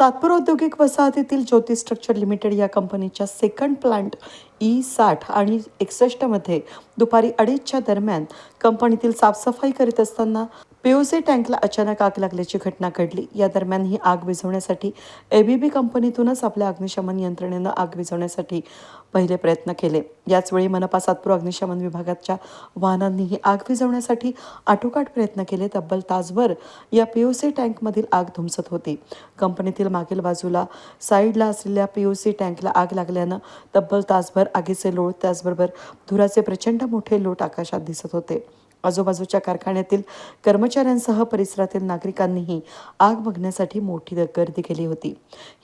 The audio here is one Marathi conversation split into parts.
सातपूर औद्योगिक वसाहतीतील ज्योती स्ट्रक्चर लिमिटेड या कंपनीच्या सेकंड प्लांट ई साठ आणि एकसष्टमध्ये दुपारी अडीचच्या दरम्यान कंपनीतील साफसफाई करीत असताना पीओसी टँकला अचानक आग लागल्याची घटना घडली. या दरम्यान ही आग विझवण्यासाठी एबीबी कंपनीतूनच आपल्या अग्निशमन यंत्रणेनं आग विझवण्यासाठी पहिले प्रयत्न केले. याचवेळी मनपा सातपूर अग्निशमन विभागाच्या वाहनांनी ही आग विझवण्यासाठी आटोकाट प्रयत्न केले. तब्बल तासभर या पीओसी टँकमधील आग धुमसत होती. कंपनीतील मागील बाजूला साईडला असलेल्या पीओसी टँकला आग लागल्यानं तब्बल तासभर आगीचे लोट त्याचबरोबर धुराचे प्रचंड मोठे लोट आकाशात दिसत होते. आजूबाजूच्या कारखान्यातील कर्मचाऱ्यांसह परिसरातील नागरिकांनीही आग बघण्यासाठी मोठी गर्दी केली होती.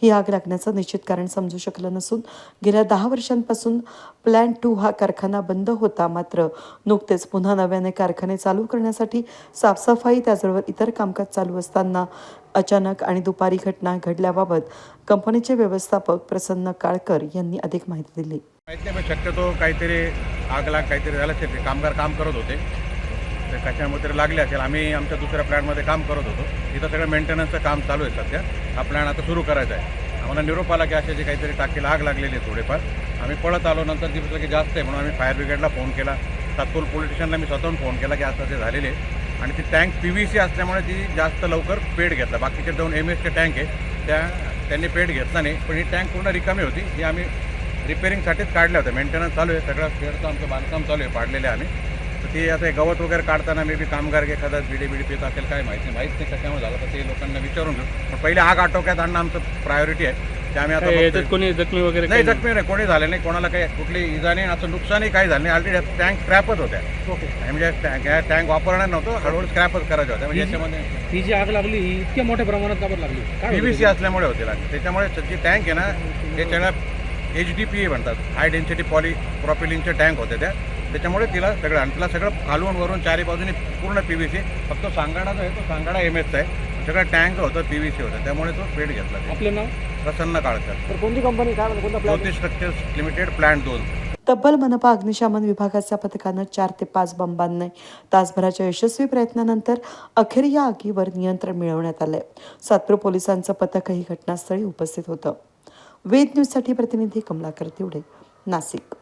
ही आग लागण्याचं निश्चित कारण समजू शकलं नसून गेल्या दहा वर्षांपासून प्लॅन टू हा कारखाना बंद होता. मात्र नुकतेच पुन्हा नव्याने कारखाने चालू करण्यासाठी साफसफाई त्याचबरोबर इतर कामकाज चालू असताना अचानक आणि दुपारी घटना घडल्याबाबत कंपनीचे व्यवस्थापक प्रसन्न काळकर यांनी अधिक माहिती दिली. माहिती नाही शक्यतो काहीतरी आग लाग काहीतरी झालं. ते कामगार काम करत होते. ते कशामुळे तरी लागले असेल. आम्ही आमच्या दुसऱ्या प्लॅनमध्ये काम करत होतो. इथं सगळं मेंटेनन्सचं काम चालू आहे सध्या. हा प्लॅन आता सुरू करायचा आहे. आम्हाला निरोप आला की अशाची काहीतरी टाकीला आग लागलेली आहे थोडेफार. आम्ही पळत आलो नंतर दिवसलं की जास्त आहे म्हणून आम्ही फायर ब्रिगेडला फोन केला. तात्पूर पोलीस स्टेशनला मी स्वतःहून फोन केला की आता ते झालेले आहे. आणि ती टँक पी व्ही सी असल्यामुळे ती जास्त लवकर पेड घेतला. बाकीचे दोन एम एसचे टँक आहे त्या त्यांनी पेड घेतला नाही. पण ही टँक पूर्ण रिकामी होती. ही आम्ही रिपेरिंगसाठीच काढल्या होत्या. मेंटेनन्स चालू आहे. सगळं स्पेअरचं आमचं बांधकाम चालू आहे. पाडलेले आम्ही. तर ते आता हे गवत वगैरे काढताना मे बी कामगार एखादा बिडी बिडी पित असेल काय माहिती नाही. माहीत नाही कशामुळे झालं तर ते लोकांना विचारून घेऊ. पण पहिले आग आटोक्यात आणणं आमचं प्रायोरिटी आहे. ते आम्ही आता काय बघतोय. याच्यात कोणी जखमी वगैरे नाही काही जखमी नाही. कोणी झाले नाही. कोणाला काही कुठली इजा नाही. असं नुकसानही काही झालं नाही. ऑलरेडी टँक स्क्रॅपच होत्या. ओके. आणि म्हणजे टँक टँक वापरणार नव्हतं. हळूहळू स्क्रॅपच करायच्या होत्या म्हणजे याच्यामध्ये ही जी आग लागली ही इतक्या मोठ्या प्रमाणात बरं लागली? काय पी होतं व्ही सी ते? असल्यामुळे होते लागते त्याच्यामुळे जी टँक आहे ना ते त्याला एच डी पी ए म्हणतात. हाय डेन्सिटी पॉली प्रॉपिलिनचे टँक होते त्या. त्याच्यामुळे तिला सगळं आणि तिला सगळं खालून वरून चारी बाजूने पूर्ण पी व्ही सी फक्त सांगाडा जो आहे तो सांगाडा एम एसचा आहे. सगळं टँक होतं पी व्ही सी होतं. त्यामुळे तो पेड घेतला. आपलं नाव? प्रसन्न काळकर. तर कोणती कंपनी काय म्हणते? कोणता ज्योती स्ट्रक्चर्स लिमिटेड प्लॅन दोन. तब्बल मनपा अग्निशमन विभागाच्या पथकानं चार ते पाच बंबांनी तासभराच्या यशस्वी प्रयत्नानंतर अखेर या आगीवर नियंत्रण मिळवण्यात आलंय. सातपूर पोलिसांचं पथकही घटनास्थळी उपस्थित होतं. वेद न्यूजसाठी प्रतिनिधी कमलाकर तिवडे नाशिक.